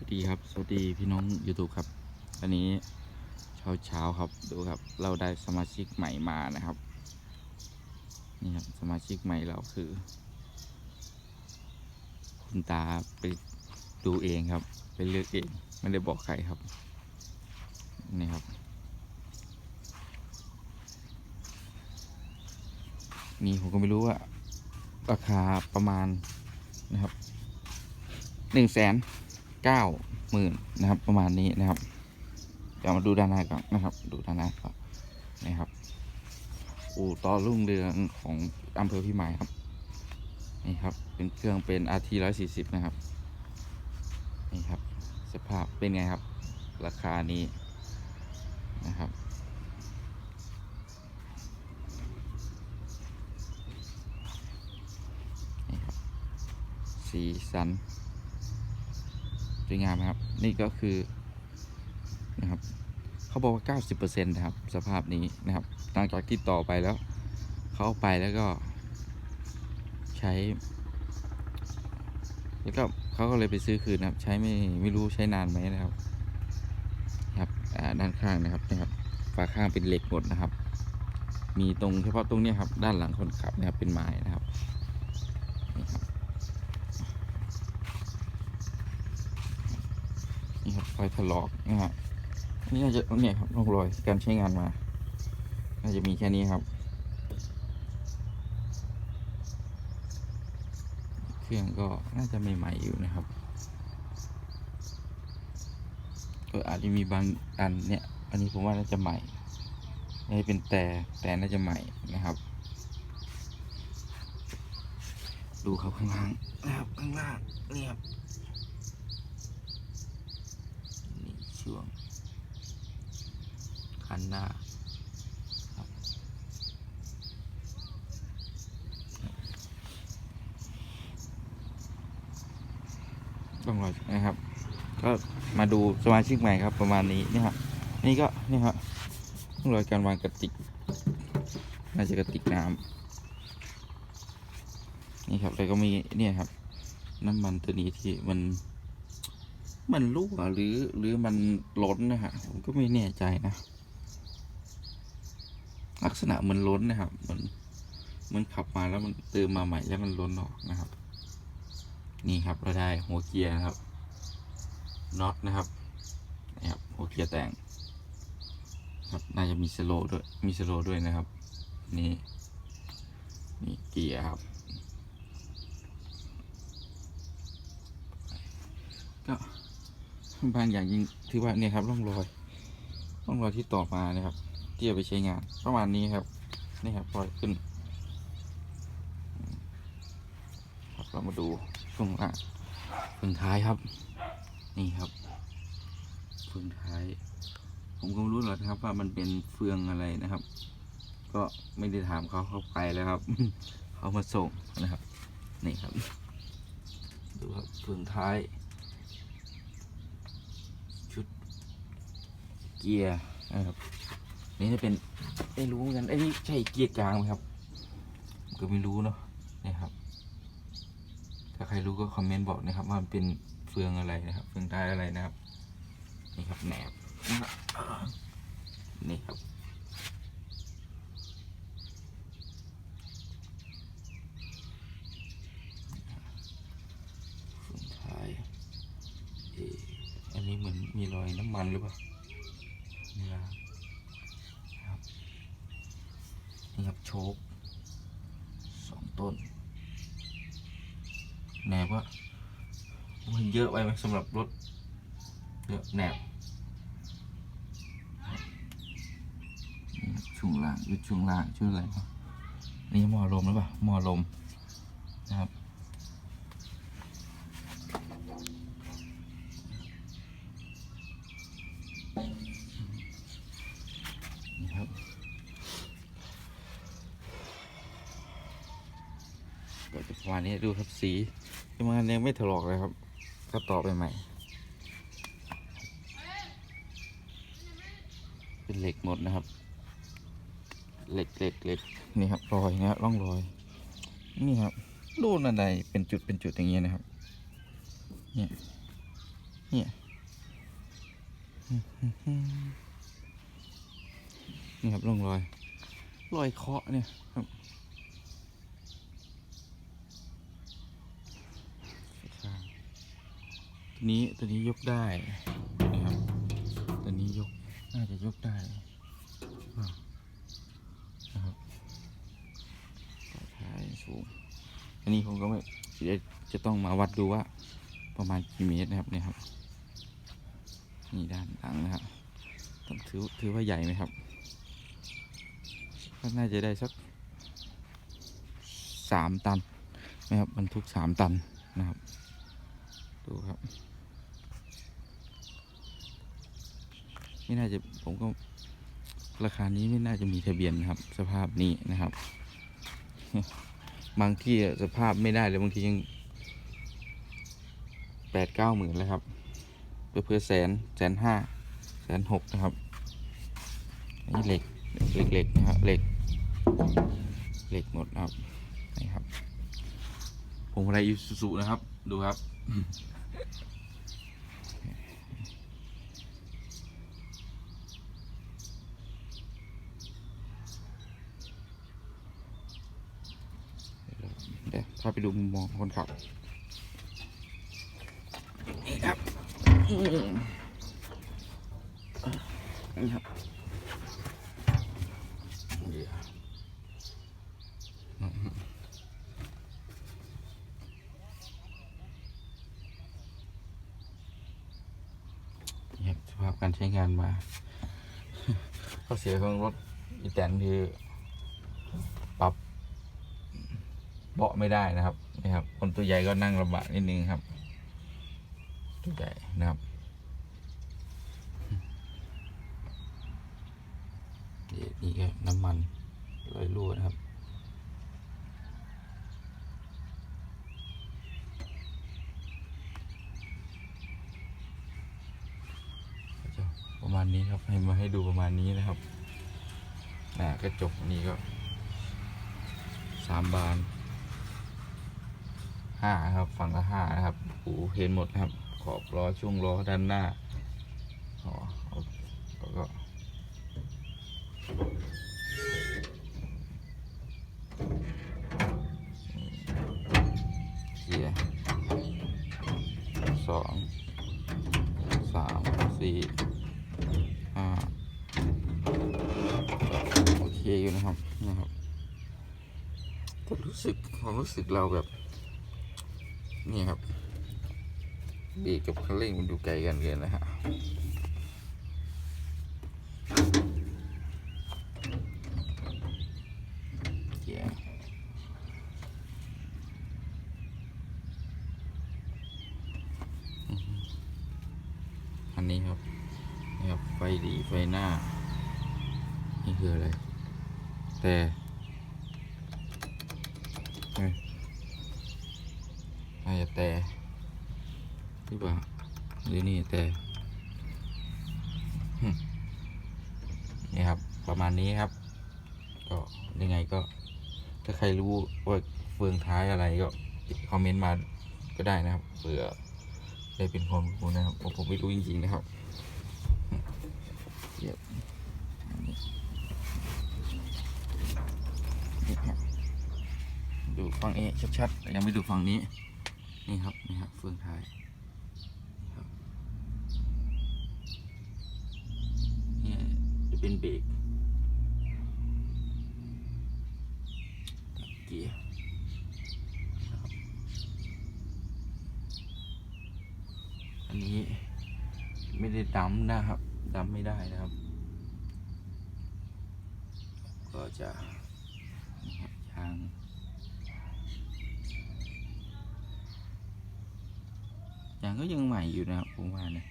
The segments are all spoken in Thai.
วัสดีครับ สวัสดีพี่น้อง YouTube ครับ อันนี้เช้าเช้าครับดูครับ เราได้สมาชิกใหม่มานะครับ นี่ครับสมาชิกใหม่เราคือ คุณตาไปดูเองครับ ไปเลือกเอง ไม่ได้บอกใครครับ นี่ครับ นี่ผมก็ไม่รู้ว่า ราคาประมาณนะครับหนึ่งแสน เก้าหมื่นนะครับ ประมาณนี้นะครับเดี๋ยวมาดูด้านหน้าก่อนนะครับ ดูด้านหน้าก่อนนะครับอู่ต่อรุ่งเรืองของอำเภอพิมายครับนี่ครับเป็นเครื่องเป็น RT 140 นะครับนี่ครับสภาพเป็นไงครับ ราคานี้นะครับนี่ครับสีสัน สวยงามครับ นี่ก็คือนะครับเขาบอกว่า 90%นะครับ สภาพนี้นะครับหลังจากที่ต่อไปแล้วเขาเอาไปแล้วก็ ใช้ แล้วก็เขาก็เลยไปซื้อคืนนะครับ ใช้ไม่ไม่รู้ใช้นานไหมนะครับ ครับด้านข้างนะครับนะครับฝาข้างเป็นเหล็กหมดนะครับ มีตรงเฉพาะตรงนี้ครับ ด้านหลังคนขับนะครับเป็นไม้นะครับ นี่ครับ นี่ค รอยถลอกนะฮะอันนี่น่าจจะเนี่ยครับร่องรอยการใช้งานมาน่าจจะมีแค่นี้ครับ เครื่องก็น่าจะใหม่ๆอยู่นะครับก็อาจจะมีบางอันเนี่ย อันนี้ผมว่าน่าจะใหม่น่เป็นแต่แต่น่าจะใหม่นะครับ ดูครับข้างล่างนะครับข้างล่างเนี่ครับนี่ ช่วง คันหน้าครับต้องรอนะครับ ก็มาดูสมาชิกใหม่ครับ ประมาณนี้นี่ครับนี่ก็นี่ครับต้องรอยการวางกระติกน่าจะกระติกน้ำนี่ครับแล้วก็มีเนี่ยครับ น้ำมันตัวนี้ที่มัน มันรั่วหรือหรือมันล้นนะฮะผมก็ไม่แน่ใจนะ ลักษณะเหมันล้นนะครับเหมันมันขับมาแล้วมันเติมมาใหม่แล้วมันล้นออกนะครับ นี่ครับเราได้หัวเกียร์นะครับน็อตนะครับนี่ครับหัวเกียร์แต่งครับน่าจะมีสโลด้วยมีสโลด้วยนะครับ นี่นี่เกียร์ครับก็ บางอย่างยิ่งถือว่าเนี่ยครับร่องรอยร่องรอยที่ต่อมานะครับ ที่เอาไปใช้งาน ประมาณนี้ครับนี่ครับรอยขึ้นครับเรามาดูช่วงล่างฝึงท้ายครับ นี่ครับฝึงท้าย ผมก็ไม่รู้หรอกครับว่ามันเป็นเฟืองอะไรนะครับ ก็ไม่ได้ถามเขาเข้าไปแล้วครับเขามาส่งนะครับนี่ครับ ดูครับฝึงท้าย ชุด เกียร์นะครับนี่จะเป็นไม่รู้เหมือนกันไอ้นี่ใช่เกียร์กลางไหมครับ ก็ไม่รู้เนาะนี่ครับ ถ้าใครรู้ก็คอมเมนต์บอกนะครับ ว่ามันเป็นเฟืองอะไรนะครับ เฟืองท้ายอะไรนะครับ นี่ครับแหนบนี่ครับเฟืองท้ายอันนี้เหมือนมีรอยน้ำมันหรือเปล่านี่นะครับนี่ครับ โชคสองต้นแหนบว่ามันเยอะไปไหมสำหรับรถเยอะแหนบช่วงล่างยุดช่วงล่างชื่ออะไรนี่หมอลมหรือเปล่าหมอลมนะครับ นี่ครับก็จะ ประมาณนี้ดูครับสียังมันยังไม่ถลอกเลยครับก็ต่อไปใหม่ เป็นเหล็กหมดนะครับ เหล็กเหล็กเหล็กนี่ครับรอยนะร่องรอย นี่ครับรูนอะไรเป็นจุดเป็นจุดอย่างเงี้ยนะครับ เนี่ยเนี่ยนี่ครับร่องรอย รอยเคาะเนี่ยครับข้าง ตัวนี้ตัวนี้ยกได้นะครับตัวนี้ยกน่าจะยกได้นะครับท้ายสูงอันนี้ผมก็ไม่จะต้องมาวัดดูว่า ประมาณกี่เมตรนะครับเนี่ยครับนี่ด้านหลังนะครับต้องถือถือว่าใหญ่ไหมครับก็น่าจะได้สักสามตันนะครับบรรทุกสามตันนะครับ ดูครับ ไม่น่าจะผมก็ราคานี้ไม่น่าจะมีทะเบียนนะครับ สภาพนี้นะครับ บางที่สภาพไม่ได้เลยบางทียังแปดเก้าหมื่นแล้วครับเพื่อเพื่อแสนแสนห้าแสนหกนะครับอันนี้เหล็กเหล็กเหล็กนะครับเหล็กเหล็กหมดครับนี่ครับผมอะไรยูซูซูนะครับ ดูครับ เดี๋ยวพาไปดูมุมมองคนขับนี่ครับอืมนี่ครับเดี๋ยวอืมนี่ครับสภาพการใช้งานมาข้อเสียของรถอีแตนคือปรับ เบาะไม่ได้นะครับนี่ครับ คนตัวใหญ่ก็นั่งลำบากนิดนึงครับ ตัวใหญ่นะครับนี่นี่ก็น้ำมันลอยรั่วนะครับก็จะประมาณนี้ครับให้มาให้ดูประมาณนี้นะครับนะกระจกนี้ก็สามบาน ห้าครับฝั่งละห้านะครับหูเห็นหมดนะครับ ขอบล้อช่วงล้อด้านหน้าอ๋อก็เกียร์สองสามสี่ห้าโอเคอยู่นะครับนะครับแต่รู้สึกความรู้สึกเราแบบ นี่ครับเบรกกับคันเร่งมันดูไกลกันเกินนะฮะเกียร์อือฮึอันนี้ครับนี่ครับไฟดีไฟหน้า นี่คืออะไร แต่ เอ้ยน่าจะ แต่หรือเปล่าหรือนี่แต่นี่ครับ ประมาณนี้ครับ ก็ยังไงก็ ถ้าใครรู้ว่าเฟืองท้ายอะไรก็คอมเมนต์มาก็ได้นะครับเผื่อได้เป็นความรู้นะครับเพราะผมไม่รู้จริงๆนะครับเยอะดูฝั่งนี้ชัดๆแต่ยังไม่ดูฝั่งนี้ นี่ครับนี่ครับเฟืองท้ายนี่จะเป็นเบรกเกียร์อันนี้ไม่ได้ดำนะครับดำไม่ได้นะครับ ก็จะยาง ยางก็ยังใหม่อยู่นะครับผมว่าเนี่ย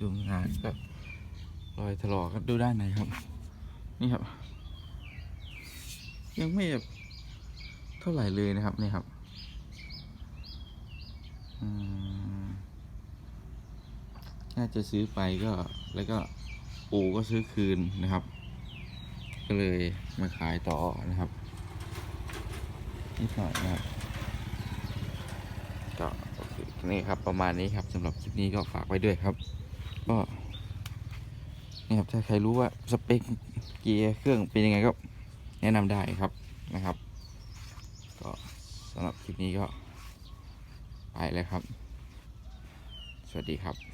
ดูงานก็รอยถลอกก็ดูด้านในครับ นี่ครับ ยังไม่แบบเท่าไหร่เลยนะครับนี่ครับน่าจะซื้อไปก็แล้วก็ ปู่ก็ซื้อคืนนะครับ ก็เลยมาขายต่อนะครับนิดหน่อยนะครับก็นี่ครับประมาณนี้ครับสำหรับคลิปนี้ก็ฝากไว้ด้วยครับ ก็นี่ครับถ้าใครรู้ว่าสเปคเกียร์เครื่องเป็นยังไงก็แนะนำได้ครับนะครับ ก็สำหรับคลิปนี้ก็ไปเลยครับ สวัสดีครับ